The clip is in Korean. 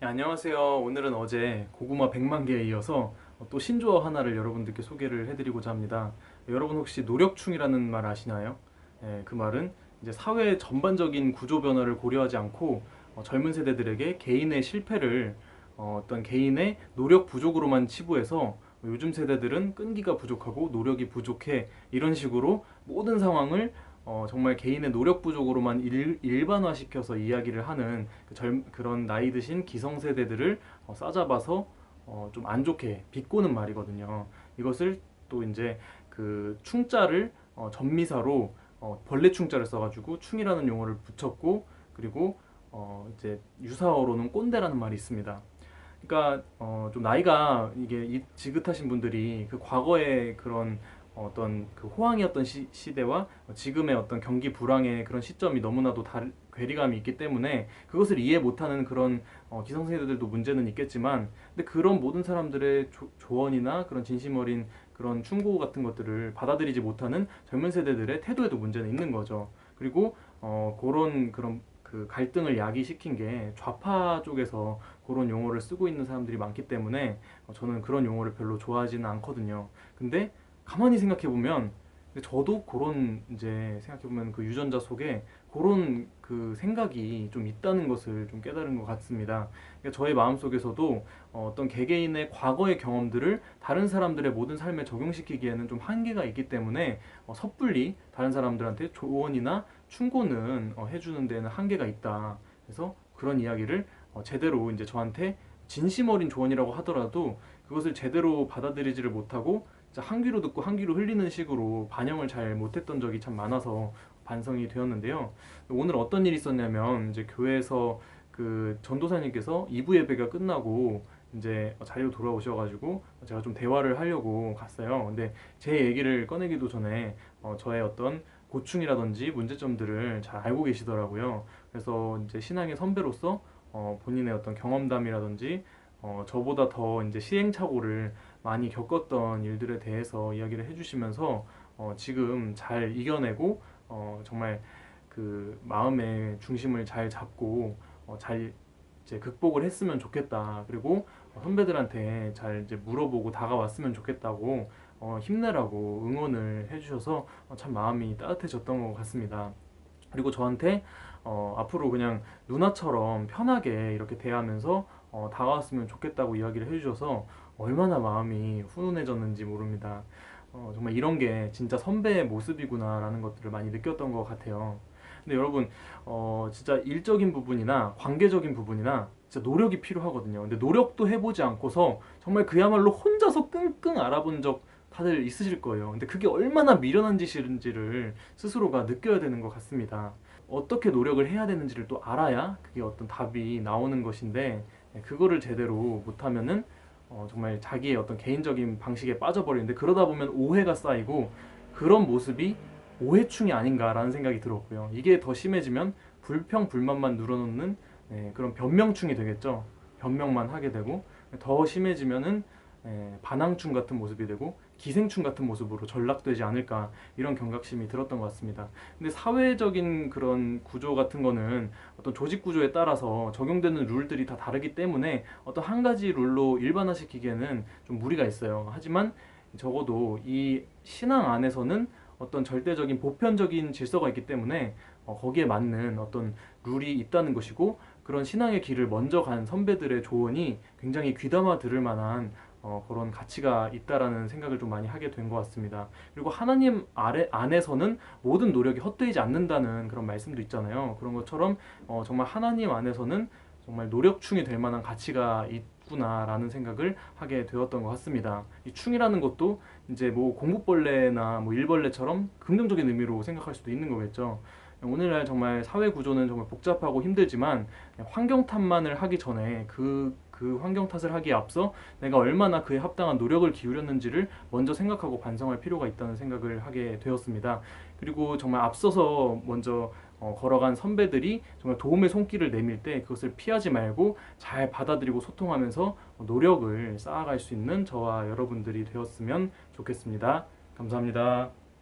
네, 안녕하세요. 오늘은 어제 고구마 100만 개에 이어서 또 신조어 하나를 여러분들께 소개를 해드리고자 합니다. 여러분 혹시 노력충이라는 말 아시나요? 예, 그 말은 이제 사회 전반적인 구조 변화를 고려하지 않고 어, 젊은 세대들에게 개인의 실패를 어, 어떤 개인의 노력 부족으로만 치부해서 요즘 세대들은 끈기가 부족하고 노력이 부족해 이런 식으로 모든 상황을 어, 정말 개인의 노력 부족으로만 일, 일반화시켜서 이야기를 하는 그 젊, 그런 나이 드신 기성세대들을 어, 싸잡아서 어, 좀 안 좋게 비꼬는 말이거든요. 이것을 또 이제 그 충자를 어, 전미사로 어, 벌레 충자를 써가지고 충이라는 용어를 붙였고 그리고 어, 이제 유사어로는 꼰대라는 말이 있습니다. 그러니까 어, 좀 나이가 이게 이- 지긋하신 분들이 그 과거의 그런 어떤 그 호황이었던 시, 시대와 지금의 어떤 경기 불황의 그런 시점이 너무나도 다르, 괴리감이 있기 때문에 그것을 이해 못하는 그런 어, 기성세대들도 문제는 있겠지만 근데 그런 모든 사람들의 조, 조언이나 그런 진심 어린 그런 충고 같은 것들을 받아들이지 못하는 젊은 세대들의 태도에도 문제는 있는 거죠. 그리고 어, 그런 그런 그 갈등을 야기시킨 게 좌파 쪽에서 그런 용어를 쓰고 있는 사람들이 많기 때문에 어, 저는 그런 용어를 별로 좋아하지는 않거든요. 근데 가만히 생각해 보면 저도 그런 이제 생각해 보면 그 유전자 속에 그런 그 생각이 좀 있다는 것을 좀 깨달은 것 같습니다. 그러니까 저의 마음 속에서도 어, 어떤 개개인의 과거의 경험들을 다른 사람들의 모든 삶에 적용시키기에는 좀 한계가 있기 때문에 어, 섣불리 다른 사람들한테 조언이나 충고는 어, 해주는 데는 한계가 있다. 그래서 그런 이야기를 어, 제대로 이제 저한테 진심 어린 조언이라고 하더라도 그것을 제대로 받아들이지를 못하고 한 귀로 듣고 한 귀로 흘리는 식으로 반영을 잘 못했던 적이 참 많아서 반성이 되었는데요. 오늘 어떤 일이 있었냐면 이제 교회에서 그 전도사님께서 2부 예배가 끝나고 이제 자리로 돌아오셔가지고 제가 좀 대화를 하려고 갔어요. 근데 제 얘기를 꺼내기도 전에 어, 저의 어떤 고충이라든지 문제점들을 잘 알고 계시더라고요. 그래서 이제 신앙의 선배로서 어, 본인의 어떤 경험담이라든지 어, 저보다 더 이제 시행착오를 많이 겪었던 일들에 대해서 이야기를 해주시면서 어, 지금 잘 이겨내고 어, 정말 그 마음의 중심을 잘 잡고 어, 잘 이제 극복을 했으면 좋겠다. 그리고 어, 선배들한테 잘 이제 물어보고 다가왔으면 좋겠다고 어, 힘내라고 응원을 해주셔서 어, 참 마음이 따뜻해졌던 것 같습니다. 그리고 저한테 어, 앞으로 그냥 누나처럼 편하게 이렇게 대하면서 어, 다가왔으면 좋겠다고 이야기를 해주셔서 얼마나 마음이 훈훈해졌는지 모릅니다. 어, 정말 이런 게 진짜 선배의 모습이구나라는 것들을 많이 느꼈던 것 같아요. 근데 여러분, 어, 진짜 일적인 부분이나 관계적인 부분이나 진짜 노력이 필요하거든요. 근데 노력도 해보지 않고서 정말 그야말로 혼자서 끙끙 알아본 적 다들 있으실 거예요. 근데 그게 얼마나 미련한 짓인지를 스스로가 느껴야 되는 것 같습니다. 어떻게 노력을 해야 되는지를 또 알아야 그게 어떤 답이 나오는 것인데 네, 그거를 제대로 못하면은 어, 정말 자기의 어떤 개인적인 방식에 빠져버리는데 그러다 보면 오해가 쌓이고 그런 모습이 오해충이 아닌가라는 생각이 들었고요. 이게 더 심해지면 불평 불만만 늘어놓는 네, 그런 변명충이 되겠죠. 변명만 하게 되고 더 심해지면은 예, 반항충 같은 모습이 되고 기생충 같은 모습으로 전락되지 않을까 이런 경각심이 들었던 것 같습니다. 근데 사회적인 그런 구조 같은 거는 어떤 조직 구조에 따라서 적용되는 룰들이 다 다르기 때문에 어떤 한 가지 룰로 일반화시키기에는 좀 무리가 있어요. 하지만 적어도 이 신앙 안에서는 어떤 절대적인 보편적인 질서가 있기 때문에 어, 거기에 맞는 어떤 룰이 있다는 것이고 그런 신앙의 길을 먼저 간 선배들의 조언이 굉장히 귀담아 들을 만한 어, 그런 가치가 있다라는 생각을 좀 많이 하게 된 것 같습니다. 그리고 하나님 아래, 안에서는 모든 노력이 헛되지 않는다는 그런 말씀도 있잖아요. 그런 것처럼 어, 정말 하나님 안에서는 정말 노력충이 될 만한 가치가 있구나라는 생각을 하게 되었던 것 같습니다. 이 충이라는 것도 이제 뭐 공부벌레나 뭐 일벌레처럼 긍정적인 의미로 생각할 수도 있는 거겠죠. 오늘날 정말 사회 구조는 정말 복잡하고 힘들지만 환경 탓만을 하기 전에 그, 그 환경 탓을 하기에 앞서 내가 얼마나 그에 합당한 노력을 기울였는지를 먼저 생각하고 반성할 필요가 있다는 생각을 하게 되었습니다. 그리고 정말 앞서서 먼저 어, 걸어간 선배들이 정말 도움의 손길을 내밀 때 그것을 피하지 말고 잘 받아들이고 소통하면서 노력을 쌓아갈 수 있는 저와 여러분들이 되었으면 좋겠습니다. 감사합니다.